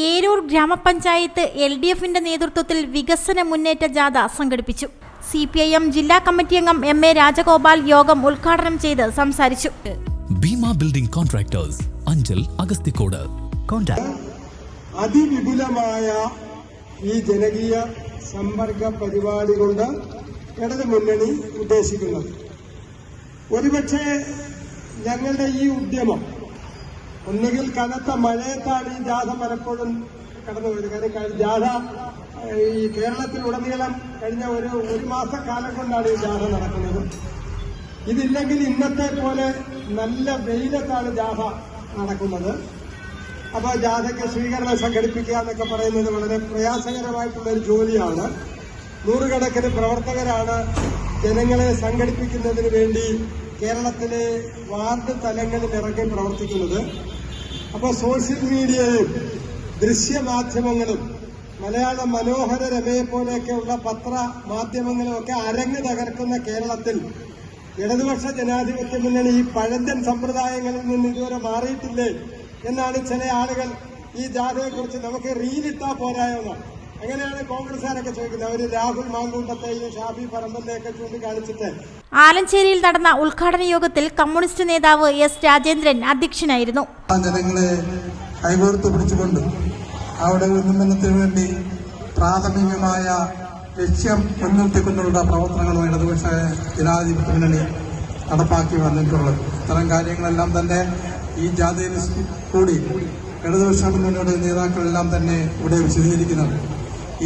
ഏരൂർ ഗ്രാമപഞ്ചായത്ത് L D എഫിന്റെ നേതൃത്വത്തിൽ വികസന മുന്നേറ്റ ജാഥ സംഘടിപ്പിച്ചു. സി പി ഐ എം ജില്ലാ കമ്മിറ്റി അംഗം എം എ രാജഗോപാൽ യോഗം ഉദ്ഘാടനം ചെയ്ത് സംസാരിച്ചു. Bhima building contractors Anchal Agasthikode. Contact അതിവിപുലമായ ഈ ജനകീയ സമ്പർക്ക പരിപാടി കൊണ്ട് ഇടത് മുന്നണി ഉദ്ദേശിക്കുന്നത്. ഒരുപക്ഷെ ഞങ്ങളുടെ ഈ ഉദ്യമം ഒന്നുകിൽ കനത്ത മഴയത്താണ് ഈ ജാഥ പലപ്പോഴും കടന്നു പോയത് കാര്യം ജാഥ ഈ ഈ കേരളത്തിലുടനീളം കഴിഞ്ഞ ഒരു ഒരു മാസക്കാലം കൊണ്ടാണ് ഈ ജാഥ നടക്കുന്നത്. ഇതില്ലെങ്കിൽ ഇന്നത്തെ പോലെ നല്ല വെയിലത്താണ് ജാഥ നടക്കുന്നത്. അപ്പൊ ജാഥയ്ക്ക് സ്വീകരണം സംഘടിപ്പിക്കുക എന്നൊക്കെ പറയുന്നത് വളരെ പ്രയാസകരമായിട്ടുള്ള ഒരു ജോലിയാണ്. നൂറുകണക്കിന് പ്രവർത്തകരാണ് ജനങ്ങളെ സംഘടിപ്പിക്കുന്നതിന് വേണ്ടി കേരളത്തിലെ വാർഡ് തലങ്ങളിൽ ഇറങ്ങി പ്രവർത്തിക്കുന്നത്. അപ്പോൾ സോഷ്യൽ മീഡിയയും ദൃശ്യമാധ്യമങ്ങളും മലയാള മനോഹര രമയെ പോലെയൊക്കെയുള്ള പത്ര മാധ്യമങ്ങളുമൊക്കെ അരങ്ങ് തകർക്കുന്ന കേരളത്തിൽ ഇടതുപക്ഷ ജനാധിപത്യ മുന്നണി ഈ പഴഞ്ചൻ സമ്പ്രദായങ്ങളിൽ നിന്ന് ഇതുവരെ മാറിയിട്ടില്ലേ? എന്നാണ് ചില ആളുകൾ ഈ ജാഥയെക്കുറിച്ച് നമുക്ക് റീലിട്ടാ പോരായോന്ന് അങ്ങനെയാണ് കോൺഗ്രസ്സുകാരൊക്കെ ചോദിക്കുന്നത്? അവർ രാഹുൽ മാങ്കൂട്ടത്തെയും ഷാഫി പറമ്പലിനെയൊക്കെ ചൂണ്ടിക്കാണിച്ചിട്ട് ആലഞ്ചേരിയിൽ നടന്ന ഉദ്ഘാടന യോഗത്തിൽ കമ്മ്യൂണിസ്റ്റ് നേതാവ് എസ് രാജേന്ദ്രൻ അധ്യക്ഷനായിരുന്നു. ജനങ്ങളെ കൈകോർത്ത് പിടിച്ചുകൊണ്ട് അവിടെ ഉന്നമനത്തിന് വേണ്ടി പ്രാഥമികമായ ലക്ഷ്യം മുൻനിർത്തിക്കൊണ്ടുള്ള പ്രവർത്തനങ്ങളും ഇടതുപക്ഷ ജനാധിപത്യ മുന്നണി നടപ്പാക്കി വന്നിട്ടുള്ളത്. ഇത്തരം കാര്യങ്ങളെല്ലാം തന്നെ ഈ ജാഥയിൽ കൂടി ഇടതുപക്ഷ മുന്നണിയുടെ നേതാക്കളെല്ലാം തന്നെ ഇവിടെ വിശദീകരിക്കുന്നുണ്ട്.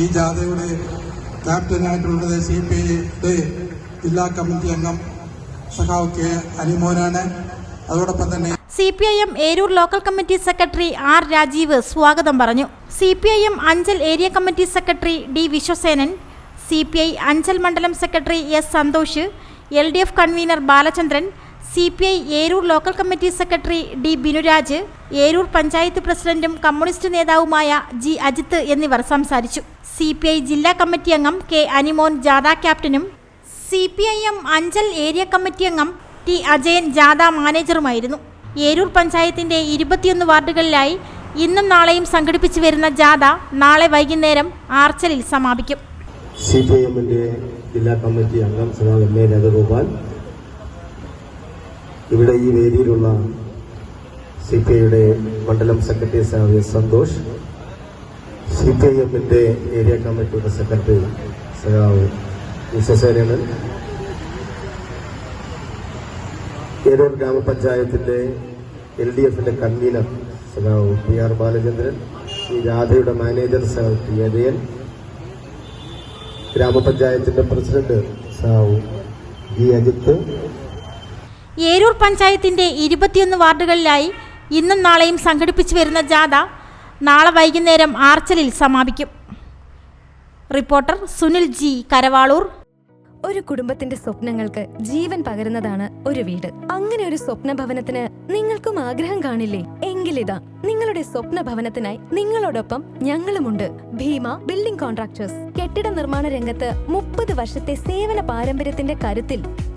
ഈ ജാഥയുടെ ക്യാപ്റ്റനായിട്ടുള്ളത് സി പി ഐയുടെ ജില്ലാ കമ്മിറ്റി അംഗം സഖാവ് കെ അനിമോനാണ്. അതോടൊപ്പം തന്നെ C P I M Eroor local committee secretary R Rajeev സ്വാഗതം പറഞ്ഞു. C P I M Anchal area committee secretary D Vishwasenan C P I Anchal മണ്ഡലം secretary S Santhosh L D F convener Balachandran C P I Eroor local committee secretary D Binuraj Eroor panchayat പ്രസിഡന്റും communist നേതാവുമായ G Ajith എന്നിവർ സംസാരിച്ചു. C P I ജില്ലാ committee അംഗം K Animon ജാഥ ക്യാപ്റ്റനും C P I M Anchal area committee അംഗം T Ajayan ജാഥ മാനേജറുമായിരുന്നു. ഏരൂർ പഞ്ചായത്തിന്റെ ഇരുപത്തിയൊന്ന് വാർഡുകളിലായി ഇന്നും നാളെയും സംഘടിപ്പിച്ചു വരുന്ന ജാഥ നാളെ വൈകുന്നേരം ആർച്ചലിൽ സമാപിക്കും. സി പി ഐ എമ്മിന്റെ ജില്ലാ കമ്മിറ്റി അംഗം സഖാവ് എം എ രാജഗോപാൽ ഇവിടെ ഈ വേദിയിലുള്ള സി പി ഐയുടെ മണ്ഡലം secretary S Santhosh C P I എമ്മിന്റെ ഏരിയ കമ്മിറ്റിയുടെ സെക്രട്ടറി സഖാവ് വിശ്വസേനൻ ഏരൂർ ഗ്രാമപഞ്ചായത്തിന്റെ എൽ ഡി എഫിന്റെ കൺവീനർ സഖാവ് പി ആർ ബാലചന്ദ്രൻ ശ്രീ രാധയുടെ മാനേജർ സഖാവ് ടി അജയൻ ഗ്രാമപഞ്ചായത്തിന്റെ പ്രസിഡന്റ് സഹാവ് ജി അജിത്ത് ഏരൂർ പഞ്ചായത്തിന്റെ ഇരുപത്തിയൊന്ന് വാർഡുകളിലായി ഇന്നും നാളെയും സംഘടിപ്പിച്ചു വരുന്ന ജാഥ നാളെ വൈകുന്നേരം ആർച്ചലിൽ സമാപിക്കും. Reporter Sunil G Karavaloor. ഒരു കുടുംബത്തിന്റെ സ്വപ്നങ്ങൾക്ക് ജീവൻ പകരുന്നതാണ് ഒരു വീട്. അങ്ങനെ ഒരു സ്വപ്ന ഭവനത്തിന് നിങ്ങൾക്കും ആഗ്രഹം കാണില്ലേ? എങ്കിലിതാ നിങ്ങളുടെ സ്വപ്ന ഭവനത്തിനായി നിങ്ങളോടൊപ്പം ഞങ്ങളുമുണ്ട്. Bhima building contractors. കെട്ടിട നിർമ്മാണ രംഗത്ത് മുപ്പത് വർഷത്തെ സേവന പാരമ്പര്യത്തിന്റെ കരുത്തിൽ